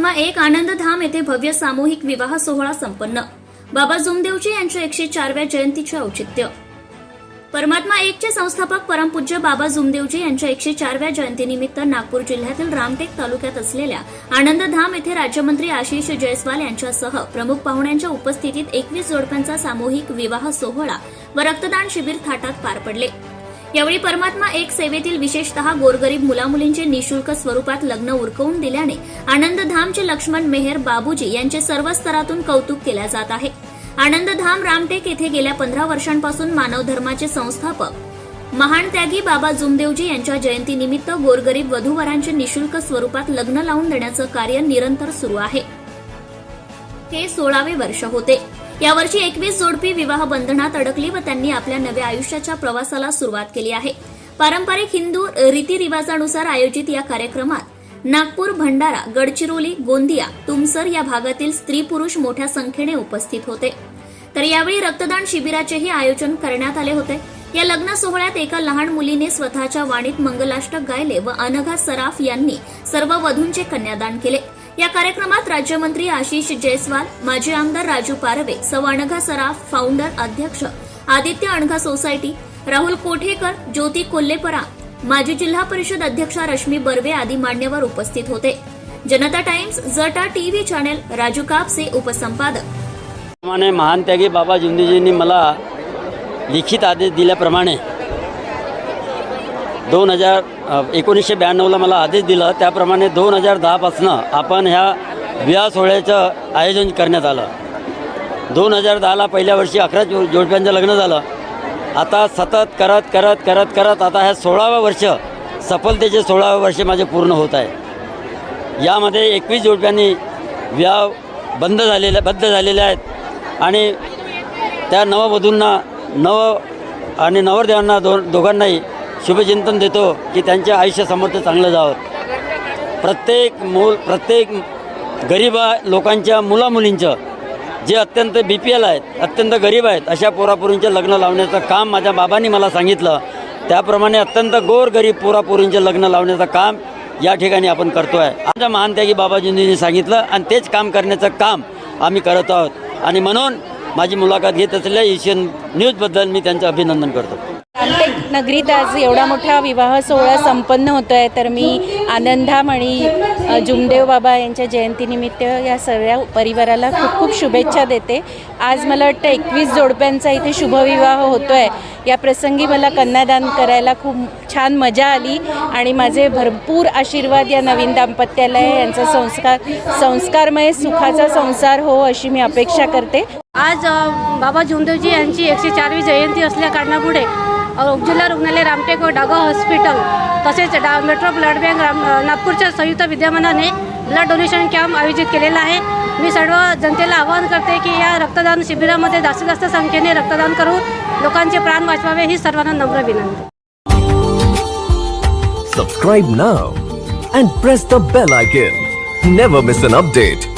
महात्मा एक आनंदधाम येथे भव्य सामूहिक विवाह सोहळा संपन्न. बाबा जुमदेवजी यांच्या एकशे चारव्या जयंतीचे औचित्य. परमात्मा एकचे संस्थापक परमपूज्य बाबा जुमदेवजी यांच्या एकशे चारव्या जयंतीनिमित्त नागपूर जिल्ह्यातील रामटेक तालुक्यात असलेल्या आनंदधाम येथे राज्यमंत्री आशिष जयस्वाल यांच्यासह प्रमुख पाहुण्यांच्या उपस्थितीत एकवीस जोडप्यांचा सामूहिक विवाह सोहळा व रक्तदान शिबिर थाटात पार पडले. यावेळी परमात्मा एक सेवेतील विशेषतः गोरगरीब मुलामुलींचे निशुल्क स्वरूपात लग्न उरकवून दिल्याने आनंदधामचे लक्ष्मण मेहर बाबूजी यांचे सर्व स्तरातून कौतुक केल्या जात आहे. आनंदधाम रामटेक येथे गेल्या पंधरा वर्षांपासून मानव धर्माचे संस्थापक महान त्यागी बाबा जुमदेवजी यांच्या जयंतीनिमित्त गोरगरीब वधूवरांचे निशुल्क स्वरूपात लग्न लावून देण्याचं कार्य निरंतर सुरू आहे. हे सोळावे वर्ष होते. यावर्षी एकवीस जोडपी विवाह बंधनात अडकली व त्यांनी आपल्या नव्या आयुष्याच्या प्रवासाला सुरुवात केली आहे. पारंपरिक हिंदू रीतिरिवाजानुसार आयोजित या कार्यक्रमात नागपूर भंडारा गडचिरोली गोंदिया तुमसर या भागातील स्त्री पुरुष मोठ्या संख्येने उपस्थित होते. तर यावेळी रक्तदान शिबिराचेही आयोजन करण्यात आले होते. या लग्न सोहळ्यात एका लहान मुलीने स्वतःच्या वाणीत मंगलाष्टक गायले व अनघा सराफ यांनी सर्व वधूंचे कन्यादान केले. या कार्यक्रमात राज्यमंत्री आशिष जयस्वाल माजी आमदार राजू पारवे सौ अणघा सराफ फाउंडर अध्यक्ष आदित्य अणघा सोसायटी राहुल कोठेकर ज्योती कोल्हेपरा माजी जिल्हा परिषद अध्यक्षा रश्मी बर्वे आदी मान्यवर उपस्थित होते. जनता टाइम्स जटा टीव्ही चॅनेल राजू कापसे उपसंपादक. प्रमाणे महान त्यागी बाबा जिंदीजींनी मला लिखित आदेश दिल्याप्रमाणे दोन हजार एकोणीसशे ब्याण्णवला मला आदेश दिला. त्याप्रमाणे दोन हजार दहापासनं आपण ह्या विवाह सोहळ्याचं आयोजन करण्यात आलं. दोन हजार दहाला पहिल्या वर्षी अकरा जो जोडप्यांचं लग्न झालं. आता सतत करत करत करत करत आता ह्या सोळावं वर्ष सफलतेचे सोळावं वर्ष माझे पूर्ण होत आहे. यामध्ये एकवीस जोडप्यांनी विवाह बंद झालेले बद्ध झालेले आहेत. आणि त्या नववधूंना नव आणि नवरदेवांना दो दोघांनाही शुभचिंतन देतो की त्यांच्या आयुष्य समर्थ चांगलं जावं. प्रत्येक मूल प्रत्येक गरीब लोकांच्या मुलामुलींचं जे अत्यंत बी पी एल आहेत अत्यंत गरीब आहेत अशा पोरापोरींचे लग्न लावण्याचं काम माझ्या बाबांनी मला सांगितलं. त्याप्रमाणे अत्यंत गोर गरीब पोरापोरींचे लग्न लावण्याचं काम या ठिकाणी आपण करतो आहे आमच्या महानत्यागी बाबाजींनी सांगितलं आणि तेच काम करण्याचं काम आम्ही करत आहोत. आणि म्हणून माझी मुलाखत घेत असलेल्या एशियन न्यूजबद्दल मी त्यांचं अभिनंदन करतो. रामटेक नगरीत आज एवढा मोठा विवाह सोहळा संपन्न होतो आहे तर मी आनंदामणी जुमदेव बाबा यांच्या जयंतीनिमित्त या सगळ्या परिवाराला खूप खूप शुभेच्छा देते. आज मला वाटतं एकवीस जोडप्यांचा इथे शुभविवाह होतो आहे या प्रसंगी मला कन्यादान करायला खूप छान मजा आली आणि माझे भरपूर आशीर्वाद या नवीन दाम्पत्याला आहे. यांचा संस्कार संस्कारमय सुखाचा संसार हो अशी मी अपेक्षा करते. आज बाबा जुमदेवजी यांची एकशे चारवी जयंती असल्या कारणामुळे जिल्हा रुग्णालय रामटेक व डागा हॉस्पिटल तसेच डा मेट्रो ब्लड बँक राम नागपूरच्या संयुक्त विद्यमानाने ब्लड डोनेशन कॅम्प आयोजित केलेला आहे. मी सर्व जनतेला आवाहन करते की या रक्तदान शिबिरामध्ये जास्तीत जास्त संख्येने रक्तदान करून लोकांचे प्राण वाचवावे ही सर्वांना नम्र विनंती. Subscribe now and press the bell icon never miss an update